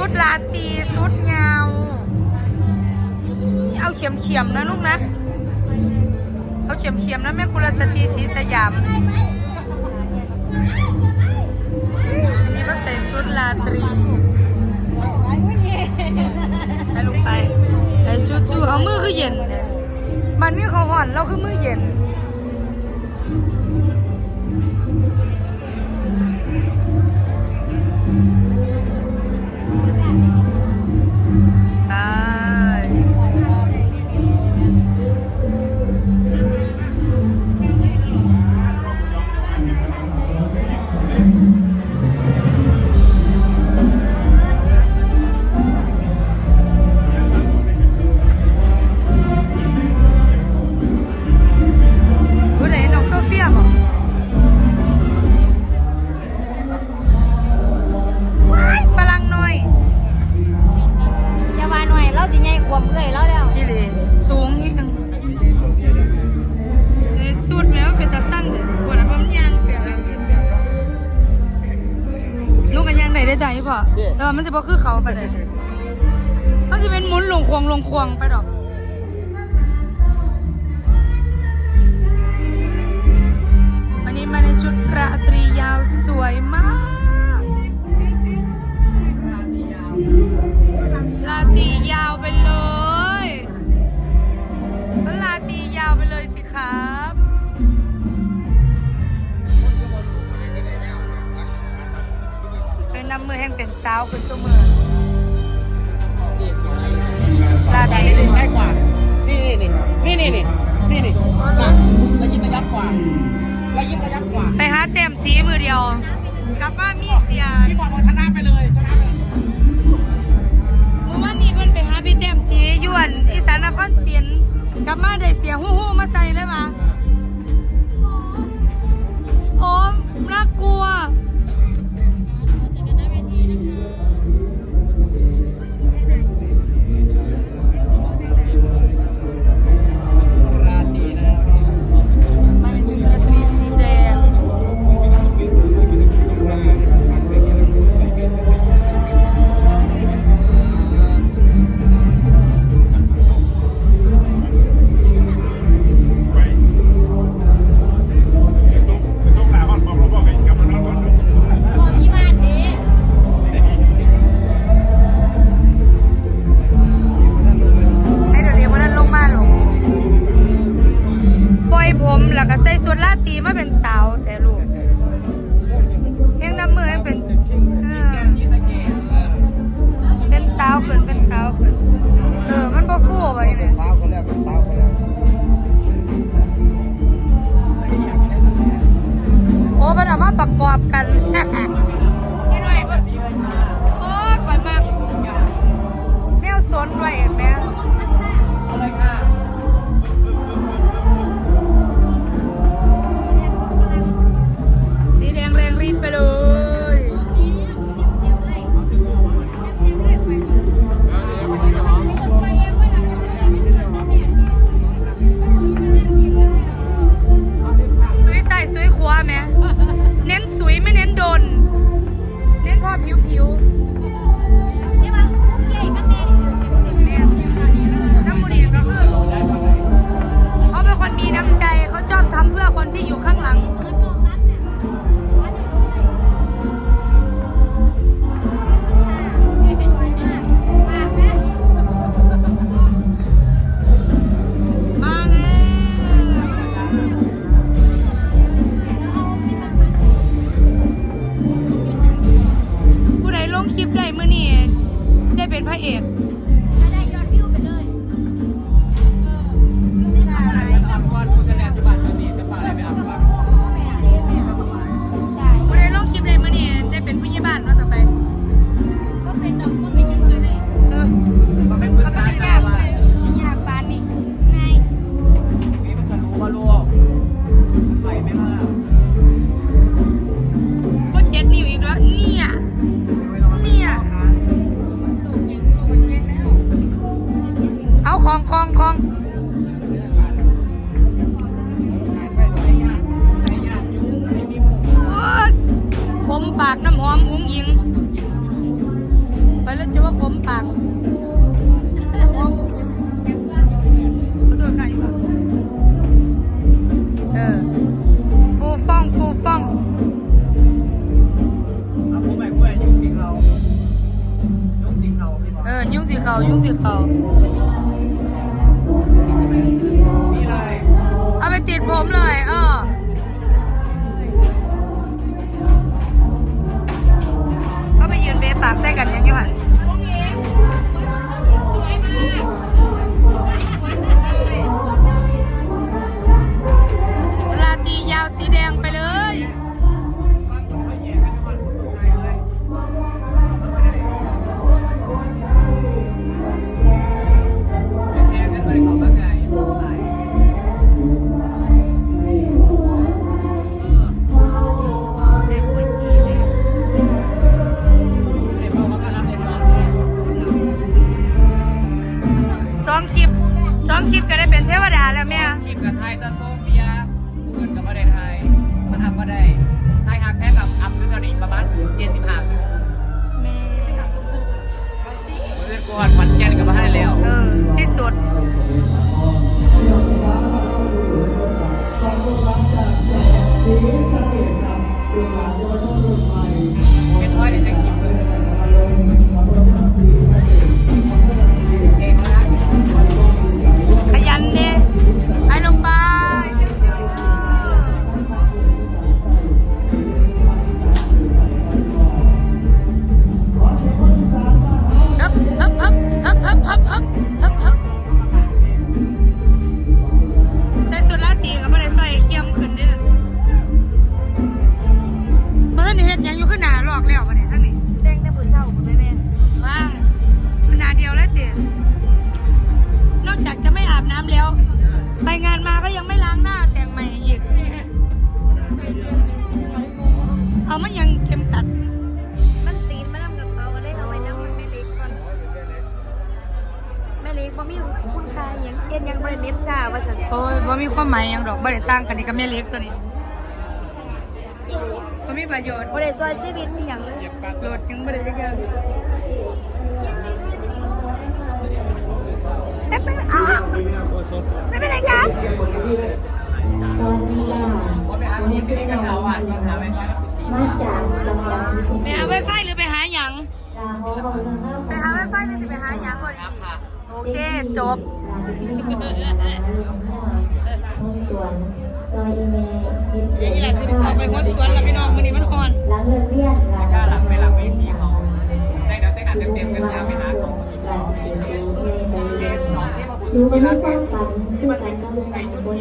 ชุดลาตีชุดเงา เอาเฉียมๆนะลูกนะ เอาเฉียมๆนะแม่คุณสตรีสีสยาม อันนี้ก็ใส่ชุดลาตรีใไปลงไปใอ้ชูชูเอามือคือเย็น มันไม่เขาห่อนเราคือมือเย็น เออมันจะบ่คือเขาไปเลยมันจะเป็นมุนลงควงลงควงไปดอกวันนี้มาในชุดราตรียาวสวยมาก ราตรียาวไปเลย ช้าคุณชั่วโมงลาดได้เลยง่ายกวานี่นี่นี่นี่นี่นี่นี่แล้วยิ้มระยักว่าแล้ยิ้มระยักว่า ไปหาเต็มสีมือเดียวกับบ้ามีเสียพี่บอลชนะไปเลยชนะเลยมื่อวานนี้เพิ่นไปหาพี่เต็มสียวนอีสานนครเสียนกับมาได้เสียหู้หู้มาใส่เลยมา ปากน้ำหอมหุ้งยิง ไปแล้วจะว่าผมปากเออ ฟูฟ่อง ฟูฟ่องเออ ยุ่งสีเขายุ่งสีเขาเอาไปติดผมเลย เออ ตามแท้กกันยังไงวะ เป็นเทวดาแล้วแม่คลิปกับไทยตะโซเฟียอื่นกับประเทศไทยมันทำมาได้ไทยฮักแพ้กับอัพด้วยกันอีกประมาณเจ็ดสิบห้าสิบเมื่อก่อนมันแกนกับมาให้แล้วเออที่สุดเป็น แล้วปะเนี่ยทั้งนี้แดงแต่ผู้เศร้าคุณแม่แม่ว่ามันนาเดียวแล้วเตี๋ยนอกจากจะไม่อาบน้ำแล้ว ไปงานมาก็ยังไม่ล้างหน้าแต่งใหม่อีก เอามันยังเข็มกัด มันตีนมาทำกับเขาก็เลยเอาไว้นั่งมันแม่เล็กก่อนแม่เล็กบ่มีคุณค่าหยังเอ็นยังบ่ได้เน็ตซ่าว่าซั่นโอ้ยว่ามีความหมายหยังดอกบ่ได้ต่างกันนี่กับแม่เล็กตัวนี้บ่มี ประโยชน์บริสุทธิ์ชีวิตมีอย่างโหลดยังบริสุทธิ์เกินป๊นึงอ๋ไม่เป็นไรครับตอนนี้จ้าไปหาที่ซื้อกระเช้าอะมาหาไวไฟมาจากจังหวัดเกษไปหาไวไฟหรือไปหาหยังไปหาไวไฟหรือสิไปหาหยังก่อนโอเคจบสวน ซอยอีเมเฮ็ดอย่างนี้แหละสิพาไปคนสวนแล้วพี่น้องมื้อนี้มันอ่อนหลังเลิกเรียนลาก็หลังไปหลังเวทีเขาได้เดี๋ยวจะหาเต็มๆกันนะไปหาของกินดูมันไม่ต้องฝันคือกันก็เลยบน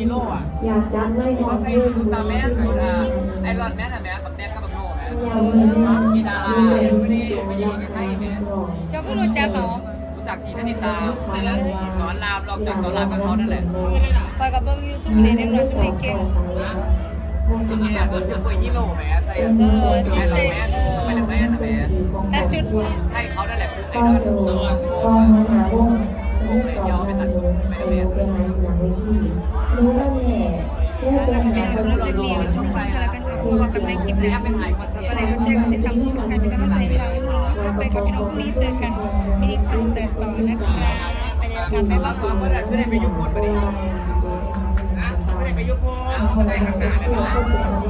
อยากจำไว้หอเขามใส่เรื่องชุดตาแม่ชุดไหนไอรอนแม่น่ะแม่กับแม่กับบังโน่แม่ยาวมือเนี่ยกีดาราไม่ได้ไม่ได้ไม่ใช่แม่เจ้าก็รู้จักเขารู้ จักสีชนิตาสอนรามลองจากสอนรามก็เขานั่นแหละคอยกับเบิ้งอยู่ซุ่มนี้เด็กน้อยซุ่มนี้เก่งเนี่ยผมจะคุยฮีโร่แม่ใส่ไอรอนแม่ไปเลยแม่นะแม่แต่ชุดใช่เขานั่นแหละคือไอก็ดอลโจกองมหาวงนี้สองมาดูไปหาหลังเวทีรู้แล้วแม่เรื่องเป็นเป็นงานสำหรับคลิปนี้ไว้สำหรับกันแล้วกันค่ะพบกันใหม่คลิปหน้าอะไรก็แชร์กันติดตามผู้ชมเป็นกำลังใจ ให้เราด้วยไปกับพี่น้องพรุ่งนี้เจอกันมินิคอนเสิร์ตต่อนะคะไปเจอกันบ๊ายบายซ้อมเมื่อไหร่เพื่อได้ไปยุคพูดไปดิไม่ได้ไปยุคพูดไม่ได้ข้างหน้าเลย